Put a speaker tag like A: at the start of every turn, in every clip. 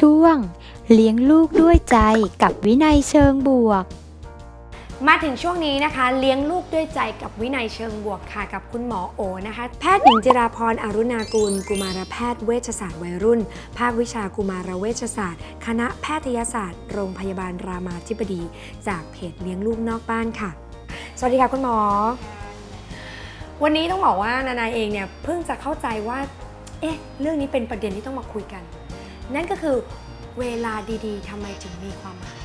A: ช่วง เลี้ยงลูกด้วยใจกับวินัยเชิงบวก
B: มาถึงช่วงนี้นะคะ เลี้ยงลูกด้วยใจกับวินัยเชิงบวกค่ะกับคุณหมอโอนะคะ แพทย์หญิงจิราพรอรุณากุลกุมารแพทย์เวชศาสตร์วัยรุ่น ภาควิชากุมารเวชศาสตร์ คณะแพทยศาสตร์ โรงพยาบาลรามาธิบดี จากเพจเลี้ยงลูกนอกบ้านค่ะ สวัสดีค่ะคุณหมอ วันนี้ต้องบอกว่านานาเองเนี่ยเพิ่งจะเข้าใจว่า เอ๊ะ เรื่องนี้เป็นประเด็นที่ต้องมาคุยกัน นั่นก็คือเวลาดีๆทำไมถึงมีความหมาย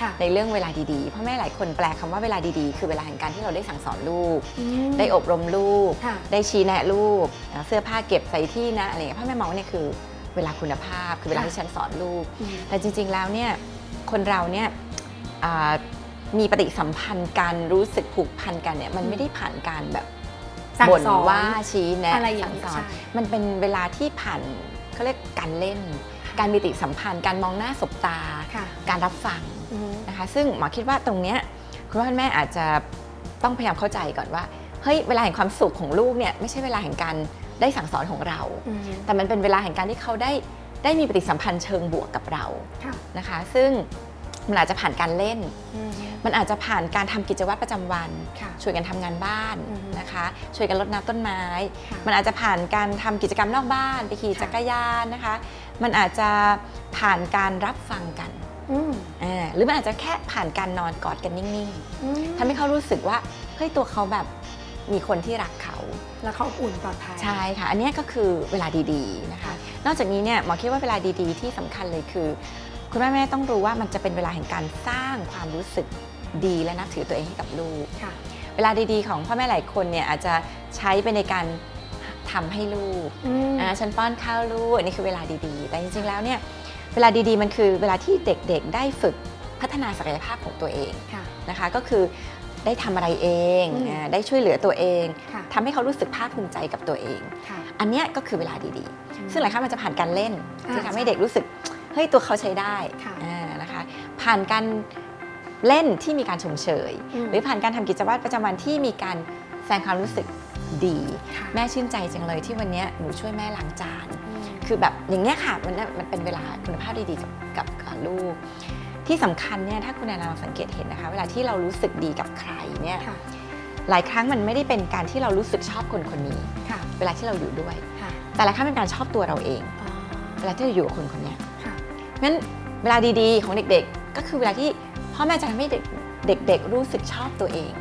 B: ค่ะ
C: ในเรื่องเวลาดีๆพ่อแม่หลายคนแปลคำว่าเวลาดีๆ คือเวลาแห่งการที่เราได้สั่งสอนลูก
B: อืม
C: ได้อบรมลูก
B: ค่ะ
C: ได้ชี้แนะลูกนะเสื้อผ้าเก็บใส่ที่นะอะไรอย่างเงี้ยพ่อแม่มองว่าเนี่ยคือเวลาคุณภาพ คือเวลา
B: ค่ะ
C: ที่ฉันสอนลูก
B: อืม
C: แต่จริงๆ แล้วเนี่ยคนเราเนี่ยอ่ามีปฏิสัมพันธ์กันรู้สึกผูกพันกันเนี่ยมันไม่ได้ผ่านการแบบ
B: สั่ง
C: บ่น
B: สอน
C: ว่าชี้แนะ
B: อะไรอย่าง
C: สั่ง
B: นี้
C: สอน
B: ใช่
C: มันเป็นเวลาที่ผ่านเขาเรียกการเล่น การมีปฏิสัมพันธ์ การมองหน้าสบตา
B: ค่ะ
C: การรับฟัง
B: อืม
C: นะคะซึ่งหมอคิดว่าตรงเนี้ยคุณพ่อคุณแม่อาจจะต้องพยายามเข้าใจก่อนว่าเฮ้ยเวลาแห่งความสุขของลูกเนี่ยไม่ใช่เวลาแห่งการได้สั่งสอนของเรา
B: อืม
C: แต่มันเป็นเวลาแห่งการที่เขาได้ได้มีปฏิสัมพันธ์เชิงบวกกับเรา
B: ค่ะ
C: นะคะ ซึ่ง มันอาจจะผ่านการเล่น
B: อืม
C: มันอาจจะผ่านการทำกิจวัตรประจำวัน
B: ค่ะ
C: ช่วยกันทำงานบ้าน
B: อือฮึ
C: นะคะ ช่วยกันรดน้ำต้นไม้
B: ค่ะ
C: มันอาจจะผ่านการทำกิจกรรมนอกบ้านไปขี่
B: ค่ะ
C: จักรยานนะคะ มันอาจจะผ่านการรับฟังกัน
B: อืม
C: อ่าหรือมันอาจจะแค่ผ่านการนอนกอดกันนิ่ง
B: อืม
C: ๆทำให้เขารู้สึกว่าเฮ้ยตัวเขาแบบมีคนที่รักเขา
B: แล้วเขาอบอุ่นปลอดภัย
C: ใช่ค่ะ อันเนี้ยก็คือเวลาดีๆนะคะ นอกจากนี้เนี่ยหมอคิดว่าเวลาดีๆ ที่สำคัญเลยคือ คุณแม่แม่ต้องรู้ว่ามันจะเป็นเวลาแห่งการสร้างความรู้สึกดีและนับถือตัวเองให้กับลูก
B: ค่ะ
C: เวลาดีๆ ของพ่อแม่หลายคนเนี่ยอาจจะใช้ไปในการทำให้ลูก
B: อืม
C: อ่าฉันป้อนข้าวลูกอันนี้คือเวลาดีๆ แต่จริงๆแล้วเนี่ยเวลาดีๆมันคือเวลาที่เด็กๆ ได้ฝึกพัฒนาศักยภาพของตัวเอง
B: ค่ะ
C: นะคะก็คือได้ทำอะไรเอง
B: อืม
C: อ่าได้ช่วยเหลือตัวเอง
B: ค่ะ
C: ทำให้เขารู้สึกภาคภูมิใจกับตัวเอง
B: ค่ะ
C: อันเนี้ยก็คือเวลาดีๆ ซึ่งหลายครั้งมันจะผ่านการเล่น
B: อ่า
C: ที่ทำให้
B: ใช่
C: เด็กรู้สึก เฮ้ยตัวเขาใช้ได้
B: ค่ะ
C: อ่านะคะ ผ่านการเล่นที่มีการชมเชย
B: อืม
C: หรือผ่านการทำกิจวัตรประจำวันที่มีการแสดงความรู้สึกดี
B: ค่ะ
C: แม่ชื่นใจจังเลยที่วันเนี้ยหนูช่วยแม่ล้างจาน
B: อืม
C: คือแบบอย่างเงี้ยค่ะมันน่ะมันเป็นเวลาคุณภาพดีๆกับกับกับลูก ที่สำคัญเนี่ยถ้าคุณแอนนาลองสังเกตเห็นนะคะ เวลาที่เรารู้สึกดีกับใครเนี่ย
B: ค่ะ
C: หลายครั้งมันไม่ได้เป็นการที่เรารู้สึกชอบคนคนนี้
B: ค่ะ
C: เวลาที่เราอยู่ด้วย
B: ค่ะ
C: แต่หลายครั้งเป็นการชอบตัวเราเอง
B: อ๋อ
C: เวลาที่เราอยู่กับคนคนเนี้ย
B: ค่ะ
C: งั้นเวลาดีๆ ของเด็กๆ ก็คือเวลาที่พ่อแม่จะทำให้เด็กเด็กๆ รู้สึกชอบตัวเอง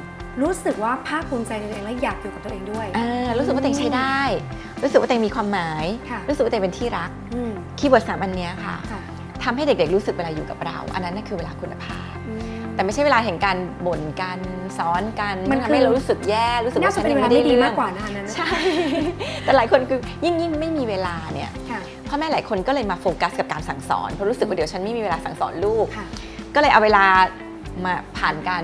B: รู้สึกว่าภาคภูมิใจในตัวเองและอยากอยู่กับตัวเองด้วย
C: อ่ารู้สึกว่าตัวเองใช้ได้ รู้สึกว่าตัวเองมีความหมาย
B: ค่ะ
C: รู้สึกว่าตัวเองเป็นที่รัก
B: อืม
C: คีย์เวิร์ดสามอันเนี้ยค่ะ
B: ค่ะ
C: ทำให้เด็กๆ รู้สึกเวลาอยู่กับเรา อันนั้นน่ะคือเวลาคุณภาพ
B: อืม
C: แต่ไม่ใช่เวลาแห่งการบ่นกันซ้อนกัน
B: มัน
C: ทำ
B: คือ
C: ให้เรารู้สึกแย่รู้สึก
B: น่า
C: ว่า
B: จะ
C: ฉัน
B: เป็น
C: ยัง
B: เวลา
C: ไม่ได้
B: ไม่ดี
C: เรื่
B: มา
C: อกง
B: กว่านะอันนั้นนะ
C: ใช่ แต่หลายคนคือยิ่งยิ่งไม่มีเวลาเนี่ย
B: ค่ะ
C: พ่อแม่หลายคนก็เลยมาโฟกัสกับการสั่งสอนเพราะรู้สึกว่าเดี๋ยวฉันไม่มีเวลาสั่งสอนลูก
B: ค่ะ
C: ก็เลยเอาเวลามาผ่านการ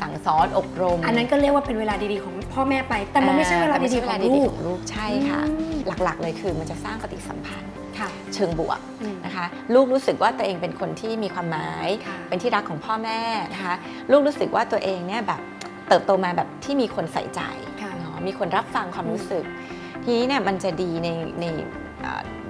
C: สั่งสอนอบรม
B: อันนั้นก็เรียกว่าเป็นเวลาดีๆของพ่อแม่ไป แต่มันไม่ใช่เวลา
C: แต่ไม่
B: ดี
C: ใช่
B: ๆ
C: เว
B: ข
C: ลา
B: อง
C: ดี
B: ลู
C: ๆ
B: ก
C: ของลูกใช่ค่ะ
B: อืม
C: หลักๆเลยคือมันจะสร้างปฏิสัมพันธ์
B: ค่ะ
C: เชิงบวก
B: อืม
C: นะคะลูกรู้สึกว่าตัวเองเป็นคนที่มีความหมาย
B: ค่ะ
C: เป็นที่รักของพ่อแม่นะคะลูกรู้สึกว่าตัวเองเนี่ยแบบเติบโตมาแบบที่มีคนใส่ใจ
B: ค่ะ
C: เนาะมีคนรับฟังความ
B: อืม
C: รู้สึก ทีนี้เนี่ยมันจะดีในในเอ่อ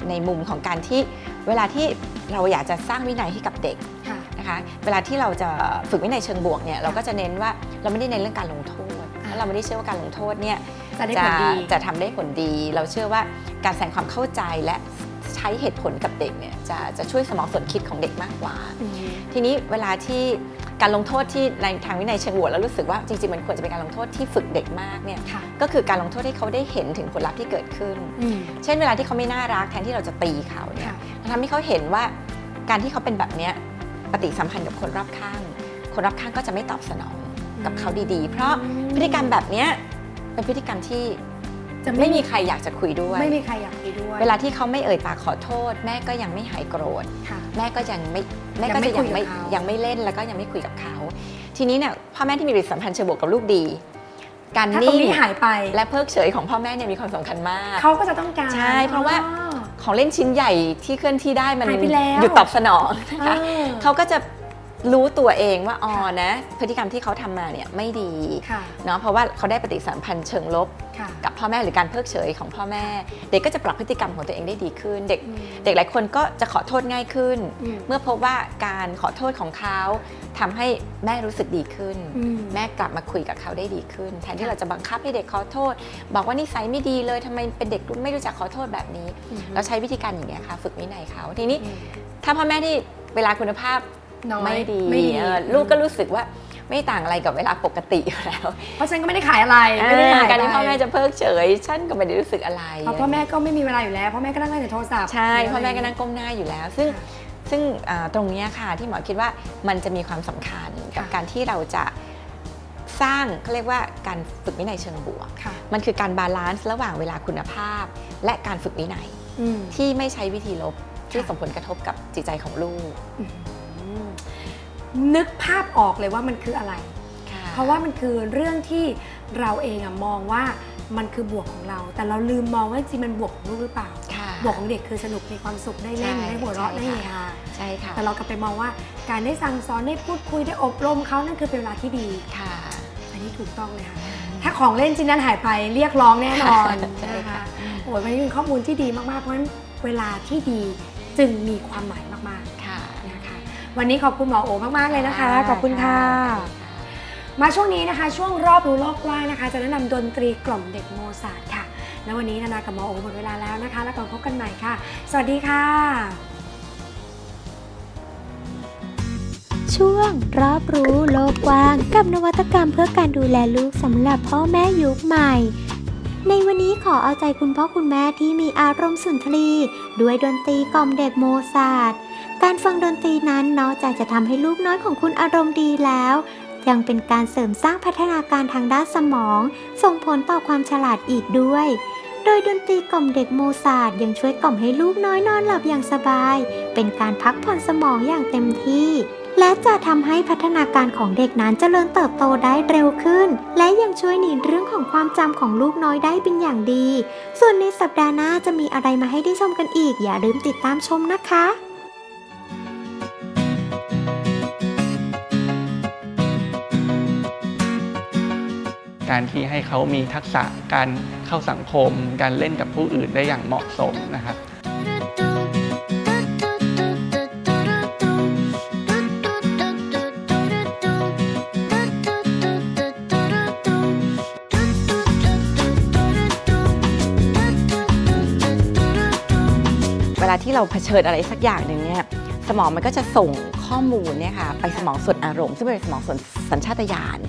C: ในมุมของการที่เวลาที่เราอยากจะสร้างวินัยให้กับเด็ก
B: ค่ะ
C: นะคะเวลาที่เราจะฝึกวินัยเชิงบวกเนี่ยเราก็จะเน้นว่าเราไม่ได้เน้นเรื่องการลงโทษ
B: อ่า
C: แล้วเราไม่ได้เชื่อว่าการลงโทษเนี่ย
B: จะได้
C: จะ
B: ผลดี
C: จะทำได้ผลดี เราเชื่อว่าการแสดงความเข้าใจและใช้เหตุผลกับเด็กเนี่ยจะจะช่วยสมองส่วนคิดของเด็กมากกว่า
B: อืม
C: ทีนี้เวลาที่ การลงโทษที่ในทางวินัยเชิงบวกแล้วรู้สึกว่าจริงๆมันควรจะเป็นการลงโทษที่ฝึกเด็กมากเนี่ย
B: ค่ะ
C: ก็คือการลงโทษให้เขาได้เห็นถึงผลลัพธ์ที่เกิดขึ้น
B: อืม
C: เช่นเวลาที่เขาไม่น่ารักแทนที่เราจะตีเขาเนี่ย
B: ค่ะ
C: เราทำให้เขาเห็นว่าการที่เขาเป็นแบบเนี้ยปฏิสัมพันธ์กับคนรอบข้าง คนรอบข้างก็จะไม่ตอบสนองกับเขาดีๆ เพราะพฤติกรรมแบบเนี้ยเป็นพฤติกรรมที่
B: จะ
C: ไม่มีใครอยากจะคุยด้วย
B: ไม่มีใครอยากไปด้วย
C: เวลาที่เขาไม่เอ่ยปากขอโทษ แม่ก็ยังไม่หายโกรธ
B: ค่ะ
C: แม่ก็ยังไม่แม่ก็
B: ยังไม่
C: จะยังไม่
B: คุยกับเขา
C: ยังไม่เล่นแล้วก็ยังไม่คุยกับเขา ทีนี้เนี่ยพ่อแม่ที่มีปฏิสัมพันธ์เชิงบวกกับลูกดี การ
B: ถ้าตรง
C: นิ่ง
B: นี้หายไป
C: และเพิกเฉยของพ่อแม่เนี่ยมีความสำคัญมาก
B: เขาก็จะต้องการ
C: ใช่เพราะว่า
B: อ๋อ
C: ของเล่นชิ้นใหญ่ที่เคลื่อนที่ได้มัน
B: หายไปแล้ว
C: หยุดตอบสนองนะคะ
B: เออ
C: เขาก็จะ รู้ตัวเองว่าอ๋อนะ พฤติกรรมที่เขาทำมาเนี่ยไม่ดี
B: ค่ะ
C: เนาะเพราะว่าเขาได้ปฏิสัมพันธ์เชิงลบ
B: ค่ะ
C: กับพ่อแม่หรือการเพิกเฉยของพ่อแม่ เด็กก็จะปรับพฤติกรรมของตัวเองได้ดีขึ้น เด็ก
B: อืม
C: เด็กหลายคนก็จะขอโทษง่ายขึ้น
B: อืม
C: เมื่อพบว่าการขอโทษของเขาทำให้แม่รู้สึกดีขึ้น
B: อืม
C: แม่กลับมาคุยกับเขาได้ดีขึ้นแทนที่
B: ค่ะ
C: เราจะบังคับให้เด็กขอโทษ บอกว่านิสัยไม่ดีเลยทำไมเป็นเด็กไม่รู้จักขอโทษแบบนี้
B: อืม
C: เราใช้วิธีการอย่างเงี้ยค่ะ ฝึกวินัยเขาทีนี้
B: อืม
C: ถ้าพ่อแม่ที่เวลาคุณภาพ
B: น้อย
C: ไม่ดี
B: ไม่ดี
C: เออลูกก็รู้สึกว่าไม่ต่างอะไรกับเวลาปกติอยู่แล้ว
B: เพราะฉะนันก็ไม่ได้ขายอะไรไม่ได้ขาย
C: การที่ะ
B: ไพ่
C: อแม่จะเพิกเฉย ฉันก็ไม่ได้รู้สึกอะไร
B: เพราะพ่อแม่ก็ไม่มีเวลาอยู่แล้วพ่อแม่ก็นั่งเล่นแต่โทรศัพท์
C: ใช่พ่อแม่ก็นั่งก้มหน้าอยู่แล้ว ซึ่ง
B: ค่ะ
C: ซึ่งอ่าตรงเนี้ยค่ะที่หมอคิดว่ามันจะมีความสำคัญกับ
B: ค่ะ
C: การที่เราจะสร้างเขาเรียกว่าการฝึกวินัยเชิงบวก
B: ค่ะ
C: มันคือการบาลานซ์ระหว่างเวลาคุณภาพ และการฝึกวินัย
B: อืม
C: ที่ไม่ใช้วิธีลบที่
B: ค่ะ
C: ส่งผลกระทบกับจิตใจของลูก
B: อืม นึกภาพออกเลยว่ามันคืออะไร เพราะว่ามันคือเรื่องที่เราเองอะมองว่ามันคือบวกของเรา แต่เราลืมมองว่าจริงๆมันบวกของลูกหรือเปล่า
C: ค่ะ
B: บวกของเด็กคือสนุกมีความสุขได้เล่น
C: ใช่
B: ได้หัวเราะ
C: ใช่
B: ได้เฮ
C: ค่ะ
B: ฮา
C: ใช่ค่ะ
B: แต่เรากลับไปมองว่าการได้สั่งสอนได้พูดคุยได้อบรมเขานั่นคือเป็นเวลาที่ดี
C: ค่ะ
B: อันนี้ถูกต้องเลยค่ะถ้าของเล่นชิ้นนั้นหายไปเรียกร้องแน่นอน
C: ใช่
B: นะ
C: ค่ะ
B: คะโอ้ยวันนี้เป็นข้อมูลที่ดีมากๆเพราะฉะนั้นเวลาที่ดีจึงมีความหมายมาก
C: ค่ะ
B: ๆนะคะ วันนี้ขอบคุณหมอโอมากๆเลยนะคะ ขอบคุณค่ะ มาช่วงนี้นะคะ ช่วงรอบรู้โลกกว้างนะคะ จะแนะนำดนตรีกล่อมเด็กโมซาร์ทค่ะ แล้ววันนี้นานากับหมอโอหมดเวลาแล้วนะคะ แล้วก่อนพบกันใหม่ค่ะ สวัสดีค่ะ
A: ช่วงรอบรู้โลกกว้างกับนวัตกรรมเพื่อการดูแลลูกสำหรับพ่อแม่ยุคใหม่ในวันนี้ขอเอาใจคุณพ่อคุณแม่ที่มีอารมณ์สุนทรีย์ด้วยดนตรีกล่อมเด็กโมซาร์ท การฟังดนตรีนั้นนอกจากจะทำให้ลูกน้อยของคุณอารมณ์ดีแล้ว ยังเป็นการเสริมสร้างพัฒนาการทางด้านสมอง ส่งผลต่อความฉลาดอีกด้วย โดยดนตรีกล่อมเด็กโมซาร์ทยังช่วยกล่อมให้ลูกน้อยนอนหลับอย่างสบาย เป็นการพักผ่อนสมองอย่างเต็มที่ และจะทำให้พัฒนาการของเด็กนั้นเจริญเติบโตได้เร็วขึ้น และยังช่วยหนีเรื่องของความจำของลูกน้อยได้เป็นอย่างดี ส่วนในสัปดาห์หน้าจะมีอะไรมาให้ได้ชมกันอีก อย่าลืมติดตามชมนะคะ
D: การที่ให้เขามีทักษะการเข้าสังคม การเล่นกับผู้อื่นได้อย่างเหมาะสมนะครับ
C: เวลาที่เราเผชิญอะไรสักอย่างหนึ่งเนี่ยสมองมันก็จะส่งข้อมูลเนี่ยค่ะไปสมองส่วนอารมณ์ ซึ่งเป็นสมองส่วนสัญชาตญาณ